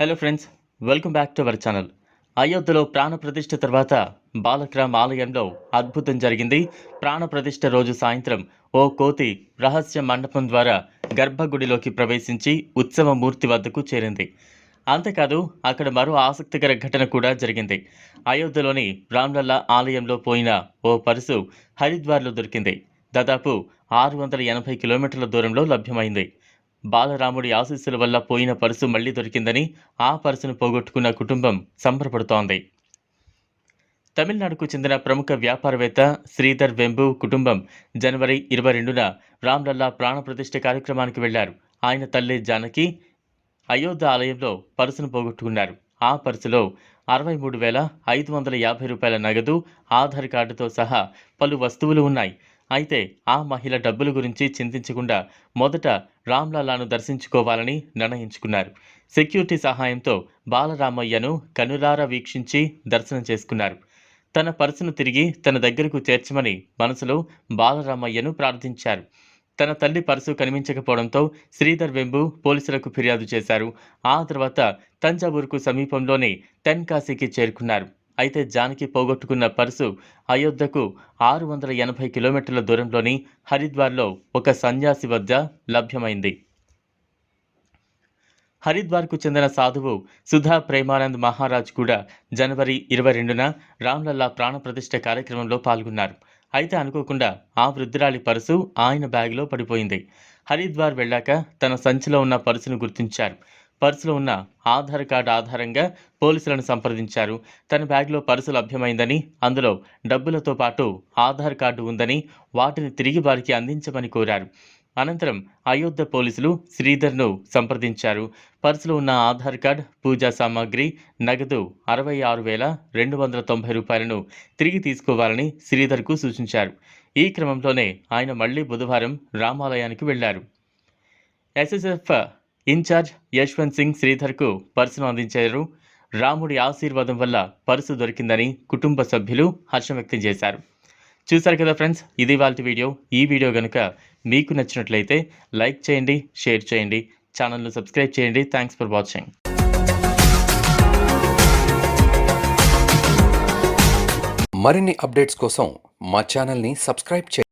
Hello friends welcome back to our channel అయోధ్యలో ప్రాణ ప్రతిష్ఠ తర్వాత బాలక్రామ్ ఆలయంలో అద్భుతం జరిగింది. ప్రాణప్రతిష్ఠ రోజు సాయంత్రం ఓ కోతి రహస్య మండపం ద్వారా గర్భగుడిలోకి ప్రవేశించి ఉత్సవ మూర్తి వద్దకు చేరింది. అంతేకాదు అక్కడ మరో ఆసక్తికర ఘటన కూడా జరిగింది. అయోధ్యలోని రామ్లల్లా ఆలయంలో పోయిన ఓ పరుసు హరిద్వార్లో దొరికింది. దాదాపు ఆరు వందల ఎనభై కిలోమీటర్ల దూరంలో లభ్యమైంది. బాలరాముడి ఆశీస్సుల వల్ల పోయిన పర్సు మళ్ళీ దొరికిందని ఆ పర్సును పోగొట్టుకున్న కుటుంబం సంబరపడుతోంది. తమిళనాడుకు చెందిన ప్రముఖ వ్యాపారవేత్త శ్రీధర్ వెంబు కుటుంబం జనవరి ఇరవై రెండున రామ్లల్లా ప్రాణప్రతిష్ఠ కార్యక్రమానికి వెళ్ళారు. ఆయన తల్లి జానకి అయోధ్య ఆలయంలో పర్సును పోగొట్టుకున్నారు. ఆ పర్సులో అరవై మూడు వేల ఐదు వందల యాభై రూపాయల నగదు ఆధార్ కార్డుతో సహా పలు వస్తువులు ఉన్నాయి. అయితే ఆ మహిళ డబ్బుల గురించి చింతించకుండా మొదట రామ్లాలాను దర్శించుకోవాలని నిర్ణయించుకున్నారు. సెక్యూరిటీ సహాయంతో బాలరామయ్యను కనులారా వీక్షించి దర్శనం చేసుకున్నారు. తన పర్సును తిరిగి తన దగ్గరకు చేర్చమని మనసులో బాలరామయ్యను ప్రార్థించారు. తన తల్లి పర్సు కనిపించకపోవడంతో శ్రీధర్ వెంబు పోలీసులకు ఫిర్యాదు చేశారు. ఆ తర్వాత తంజావూరుకు సమీపంలోని తెన్కాశీకి చేరుకున్నారు. అయితే జానకి పోగొట్టుకున్న పర్సు అయోధ్యకు ఆరు వందల ఎనభై కిలోమీటర్ల దూరంలోని హరిద్వార్లో ఒక సన్యాసి వద్ద లభ్యమైంది. హరిద్వార్కు చెందిన సాధువు సుధా ప్రేమానంద్ మహారాజ్ కూడా జనవరి ఇరవై రెండున రామ్లల్లా ప్రాణప్రతిష్ఠ కార్యక్రమంలో పాల్గొన్నారు. అయితే అనుకోకుండా ఆ వృద్ధురాలి పర్సు ఆయన బ్యాగ్లో పడిపోయింది. హరిద్వార్ వెళ్ళాక తన సంచిలో ఉన్న పర్సును గుర్తించారు. పర్సులో ఉన్న ఆధార్ కార్డు ఆధారంగా పోలీసులను సంప్రదించారు. తన బ్యాగ్లో పర్సు లభ్యమైందని అందులో డబ్బులతో పాటు ఆధార్ కార్డు ఉందని వాటిని తిరిగి వారికి అందించమని కోరారు. అనంతరం అయోధ్య పోలీసులు శ్రీధర్ను సంప్రదించారు. పర్సులో ఉన్న ఆధార్ కార్డ్ పూజా సామాగ్రి నగదు అరవై ఆరు వేల రెండు వందల తొంభై రూపాయలను తిరిగి తీసుకోవాలని శ్రీధర్కు సూచించారు. ఈ క్రమంలోనే ఆయన మళ్ళీ బుధవారం రామాలయానికి వెళ్ళారు. ఎస్ఎస్ఎఫ్ ఇన్ఛార్జ్ యశ్వంత్ సింగ్ శ్రీధర్కు పర్సును అందించారు. రాముడి ఆశీర్వాదం వల్ల పర్సు దొరికిందని కుటుంబ సభ్యులు హర్షం వ్యక్తం చేశారు. చూశారు కదా ఫ్రెండ్స్ ఇది వాళ్ళ వీడియో. ఈ వీడియో కనుక మీకు నచ్చినట్లయితే లైక్ చేయండి షేర్ చేయండి ఛానల్ను సబ్స్క్రైబ్ చేయండి. Thanks for watching. మరిన్ని అప్డేట్స్ కోసం మా ఛానల్ని సబ్స్క్రైబ్ చేయండి.